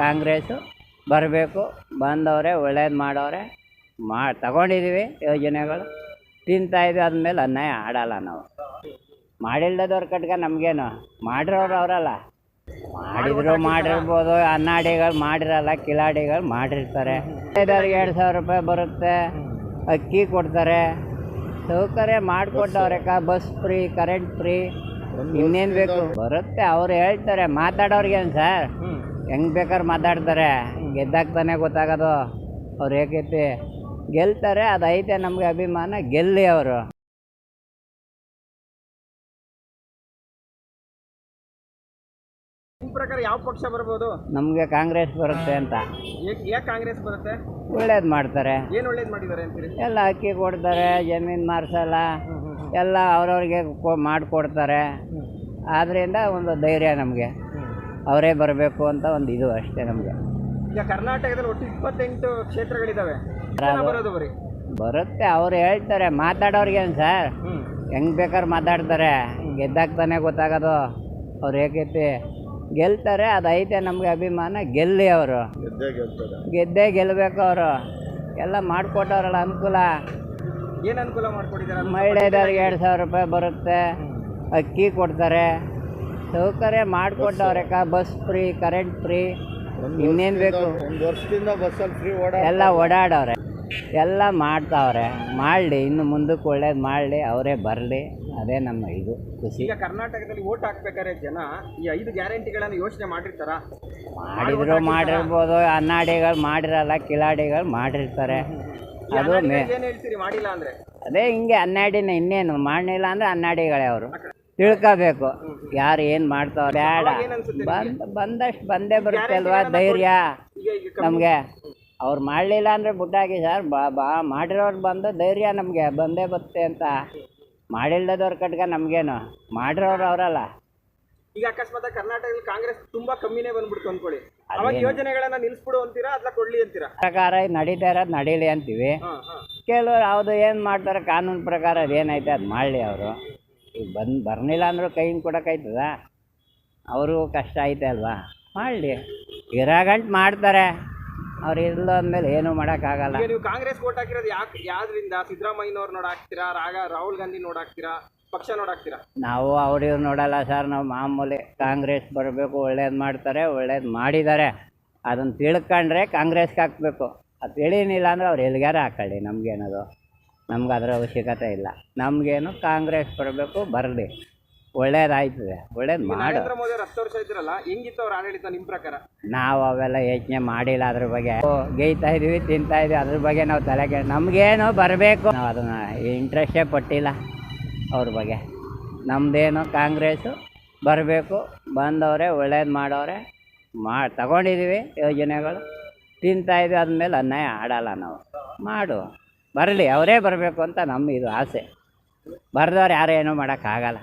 ಕಾಂಗ್ರೆಸ್ಸು ಬರಬೇಕು. ಬಂದವರೆ ಒಳ್ಳೇದು ಮಾಡೋರೆ. ಮಾ ತಗೊಂಡಿದ್ದೀವಿ ಯೋಜನೆಗಳು. ತಿಂತಾಯಿದ್ವಿ ಅಂದಮೇಲೆ ಅನ್ಯಾಯ ಆಡಲ್ಲ ನಾವು. ಮಾಡಿಲ್ಲದವ್ರ ಕಟ್ಕ ನಮಗೇನು? ಮಾಡಿರೋರು ಅವರಲ್ಲ. ಮಾಡಿದ್ರು ಮಾಡಿರ್ಬೋದು, ಅನ್ನಾಡಿಗಳು ಮಾಡಿರಲ್ಲ, ಕಿಲಾಡಿಗಳು ಮಾಡಿರ್ತಾರೆ. ಐದವ್ರಿಗೆ ಎರಡು ಸಾವಿರ ರೂಪಾಯಿ ಬರುತ್ತೆ, ಅಕ್ಕಿ ಕೊಡ್ತಾರೆ. ಸೌಕರ್ಯ ಮಾಡಿಕೊಟ್ಟವ್ರೆ, ಕ, ಬಸ್ ಫ್ರೀ, ಕರೆಂಟ್ ಫ್ರೀ, ಇನ್ನೇನು ಬೇಕು? ಬರುತ್ತೆ, ಅವ್ರು ಹೇಳ್ತಾರೆ, ಮಾತಾಡೋರಿಗೇನು ಸರ್? ಹೆಂಗೆ ಬೇಕಾದ್ರೆ ಮಾತಾಡ್ತಾರೆ? ಗೆದ್ದಾಗ ತಾನೇ ಗೊತ್ತಾಗೋದು. ಅವ್ರು ಹೇಗೈತಿ ಗೆಲ್ತಾರೆ ಅದೈತೆ ನಮಗೆ ಅಭಿಮಾನ. ಗೆಲ್ಲಿ ಅವರು. ಪ್ರಕಾರ ಯಾವ ಪಕ್ಷ ಬರ್ಬೋದು? ನಮಗೆ ಕಾಂಗ್ರೆಸ್ ಬರುತ್ತೆ ಅಂತ. ಯಾಕೆ ಕಾಂಗ್ರೆಸ್ ಬರುತ್ತೆ? ಒಳ್ಳೇದು ಮಾಡ್ತಾರೆ. ಏನ್ ಒಳ್ಳೇದ್ ಮಾಡಿದ್ದಾರೆ ಅಂತೀರಿ? ಎಲ್ಲ ಅಕ್ಕಿ ಕೊಡ್ತಾರೆ ಜಮೀನ್ ಮಾರ್ಸಲ್ಲ. ಎಲ್ಲ ಅವ್ರವ್ರಿಗೆ ಮಾಡಿಕೊಡ್ತಾರೆ. ಆದ್ರಿಂದ ಒಂದು ಧೈರ್ಯ ನಮಗೆ. ಅವರೇ ಬರಬೇಕು ಅಂತ ಒಂದು ಇದು ಅಷ್ಟೇ ನಮಗೆ. ಈಗ ಕರ್ನಾಟಕದಲ್ಲಿ ಒಟ್ಟು ಇಪ್ಪತ್ತೆಂಟು ಕ್ಷೇತ್ರಗಳಿದ್ದಾವೆ ಜನ ಬರೋದು ಬರೀ? ಬರುತ್ತೆ ಅವ್ರು ಹೇಳ್ತಾರೆ ಮಾತಾಡೋರ್ಗೇನು ಸರ್? ಹೆಂಗೆ ಬೇಕಾದ್ರೆ ಮಾತಾಡ್ತಾರೆ ಗೆದ್ದಾಗ್ತಾನೆ ಗೊತ್ತಾಗೋದು ಅವ್ರು ಹೇಗೈತಿ ಗೆಲ್ತಾರೆ ಅದೈತೆ ಐತೆ ನಮಗೆ ಅಭಿಮಾನ ಗೆಲ್ಲಿ ಅವರು. ಗೆದ್ದೇ ಗೆಲ್ಲಬೇಕು ಅವರು. ಎಲ್ಲ ಮಾಡಿಕೊಟ್ಟವ್ರಲ್ಲ ಅನುಕೂಲ. ಏನು ಅನುಕೂಲ ಮಾಡಿಕೊಟ್ಟಿದ್ದಾರೆ? ಮಹಿಳೆಯರಿಗೆ ಎರಡು ಸಾವಿರ ರೂಪಾಯಿ ಬರುತ್ತೆ ಅಕ್ಕಿ ಕೊಡ್ತಾರೆ. ಸೌಕರ್ಯ ಮಾಡಿಕೊಟ್ಟವ್ರೆ ಕ ಬಸ್ ಫ್ರೀ ಕರೆಂಟ್ ಫ್ರೀ ಇನ್ನೇನು ಬೇಕು? ಒಂದು ವರ್ಷದಿಂದ ಬಸ್ಸಲ್ಲಿ ಫ್ರೀ ಓಡಾಡ ಎಲ್ಲ ಓಡಾಡವ್ರೆ. ಎಲ್ಲ ಮಾಡ್ತಾವ್ರೆ. ಮಾಡಲಿ ಇನ್ನು ಮುಂದಕ್ಕೆ ಒಳ್ಳೇದು ಮಾಡಲಿ ಅವರೇ ಬರಲಿ. ಅದೇ ನಮ್ಮ ಇದು ಖುಷಿ. ಈಗ ಕರ್ನಾಟಕದಲ್ಲಿ ಓಟ್ ಹಾಕ್ಬೇಕಾದ್ರೆ ಜನ ಈ ಐದು ಗ್ಯಾರಂಟಿಗಳನ್ನು ಯೋಚನೆ ಮಾಡಿರ್ತಾರ? ಮಾಡಿದ್ರು ಮಾಡಿರ್ಬೋದು ಅನ್ನಾಡಿಗಳು ಮಾಡಿರಲ್ಲ ಕಿಲಾಡಿಗಳು ಮಾಡಿರ್ತಾರೆ. ಅದು ಮೇ ಏನ್ ಹೇಳ್ತೀರಿ ಮಾಡಿಲ್ಲ ಅಂದರೆ? ಅದೇ ಹಿಂಗೆ ಅನ್ನಾಡಿನ ಇನ್ನೇನು ಮಾಡಲಿಲ್ಲ ಅಂದರೆ ಅನ್ನಾಡಿಗಳೇ ಅವರು. ತಿಳ್ಕೋಬೇಕು. ಯಾರು ಏನು ಮಾಡ್ತಾವ್ರೆ? ಬೇಡ. ಬಂದು ಬಂದಷ್ಟು ಬಂದೇ ಬರುತ್ತೆ ಅಲ್ವಾ ಧೈರ್ಯ? ನಮಗೆ. ಅವ್ರು ಮಾಡಲಿಲ್ಲ ಅಂದರೆ ಬುಡ್ಡಾಗಿ ಸರ್ ಬಾ ಬಾ ಮಾಡಿರೋರು ಬಂದು ಧೈರ್ಯ ನಮಗೆ ಬಂದೇ ಬರುತ್ತೆ ಅಂತ. ಮಾಡಿಲ್ಲದವ್ರ ಕಟ್ಕ ನಮಗೇನು. ಮಾಡಿರೋರು ಅವರಲ್ಲ. ಈಗ ಅಕಸ್ಮಾತ್ ಕರ್ನಾಟಕದಲ್ಲಿ ಕಾಂಗ್ರೆಸ್ ತುಂಬಾ ಕಮ್ಮಿನೇ ಬಂದ್ಬಿಡ್ತು ಅನ್ಕೊಳ್ಳಿ ಅವಾಗ ಯೋಜನೆಗಳನ್ನ ನಿಲ್ಸ್ಬಿಡು ಅಂತೀರಾ ಅದ್ಲ ಕೊಡ್ಲಿ ಅಂತೀರಾ? ಪ್ರಕಾರ ನಡೀತಾ ಇರೋದು ನಡೀಲಿ ಅಂತೀವಿ. ಕೆಲವರು ಯಾವುದು ಏನು ಮಾಡ್ತಾರೆ? ಕಾನೂನು ಪ್ರಕಾರ ಅದೇನೈತೆ ಅದು ಮಾಡಲಿ ಅವರು. ಈಗ ಬಂದು ಬರಲಿಲ್ಲ ಅಂದರೂ ಕೈಯಿಂದ ಕೊಡೋಕ್ಕಾಯ್ತದ? ಅವರು ಕಷ್ಟ ಐತೆ ಅಲ್ವಾ? ಮಾಡಲಿ. ಇರಾಗಂಟ್ ಮಾಡ್ತಾರೆ. ಅವ್ರು ಇಲ್ಲ ಅಂದಮೇಲೆ ಏನೂ ಮಾಡೋಕ್ಕಾಗಲ್ಲ. ನೀವು ಕಾಂಗ್ರೆಸ್ ವೋಟ್ ಹಾಕಿರೋದು ಯಾಕೆ ಯಾವ್ದ್ರಿಂದ ಸಿದ್ದರಾಮಯ್ಯನವ್ರು ನೋಡಾಕ್ತೀರಾ? ರಾಗ ರಾಹುಲ್ ಗಾಂಧಿ ನೋಡಾಕ್ತೀರಾ? ಪಕ್ಷ ನೋಡಾಕ್ತೀರಾ? ನಾವು ಅವ್ರು ಇವ್ರು ನೋಡಲ್ಲ ಸರ್. ನಾವು ಮಾಮೂಲಿ ಕಾಂಗ್ರೆಸ್ ಬರಬೇಕು ಒಳ್ಳೇದು ಮಾಡ್ತಾರೆ ಒಳ್ಳೇದು ಮಾಡಿದ್ದಾರೆ. ಅದನ್ನು ತಿಳ್ಕೊಂಡ್ರೆ ಕಾಂಗ್ರೆಸ್ಗೆ ಹಾಕಬೇಕು. ಅದು ತಿಳಿನಿಲ್ಲ ಅಂದರೆ ಅವ್ರು ಎಲ್ಲಿಗಾರ ಹಾಕೊಳ್ಳಿ ನಮಗೇನದು. ನಮ್ಗೆ ಅದರ ಅವಶ್ಯಕತೆ ಇಲ್ಲ. ನಮಗೇನು ಕಾಂಗ್ರೆಸ್ ಬರಬೇಕು ಬರಲಿ. ಒಳ್ಳೇದಾಯ್ತದೆ. ಒಳ್ಳೇದು ಮಾಡು. ನರೇಂದ್ರ ಮೋದಿ ಅವ್ರು ಹತ್ತು ವರ್ಷ ಇದ್ರಲ್ಲ ಹೆಂಗಿತ್ತು ಅವ್ರ ಆಡಳಿತ ನಿಮ್ ಪ್ರಕಾರ? ನಾವು ಅವೆಲ್ಲ ಯೋಚನೆ ಮಾಡಿಲ್ಲ ಅದ್ರ ಬಗ್ಗೆ. ಓ, ಗೇಯ್ತಾ ಇದೀವಿ ತಿಂತಾ ಇದೀವಿ ಅದ್ರ ಬಗ್ಗೆ ನಾವು ತಲೆಗೆ ನಮಗೇನು ಬರಬೇಕು. ನಾವು ಅದನ್ನು ಇಂಟ್ರೆಸ್ಟೇ ಪಟ್ಟಿಲ್ಲ ಅವ್ರ ಬಗ್ಗೆ. ನಮ್ಮದೇನು ಕಾಂಗ್ರೆಸ್ಸು ಬರಬೇಕು ಬಂದವರೆ ಒಳ್ಳೇದು ಮಾಡೋರೆ ಮಾ ತಗೊಂಡಿದ್ದೀವಿ ಯೋಜನೆಗಳು. ತಿಂತಾ ಇದೀವಿ ಅದ್ಮೇಲೆ ಅನ್ಯಾಯ ಆಡಲ್ಲ ನಾವು. ಮಾಡು. ಬರಲಿ ಅವರೇ ಬರಬೇಕು ಅಂತ ನಮ್ಮ ಇದು ಆಸೆ. ಬರೆದವ್ರು ಯಾರು ಏನೂ ಮಾಡೋಕ್ಕಾಗಲ್ಲ.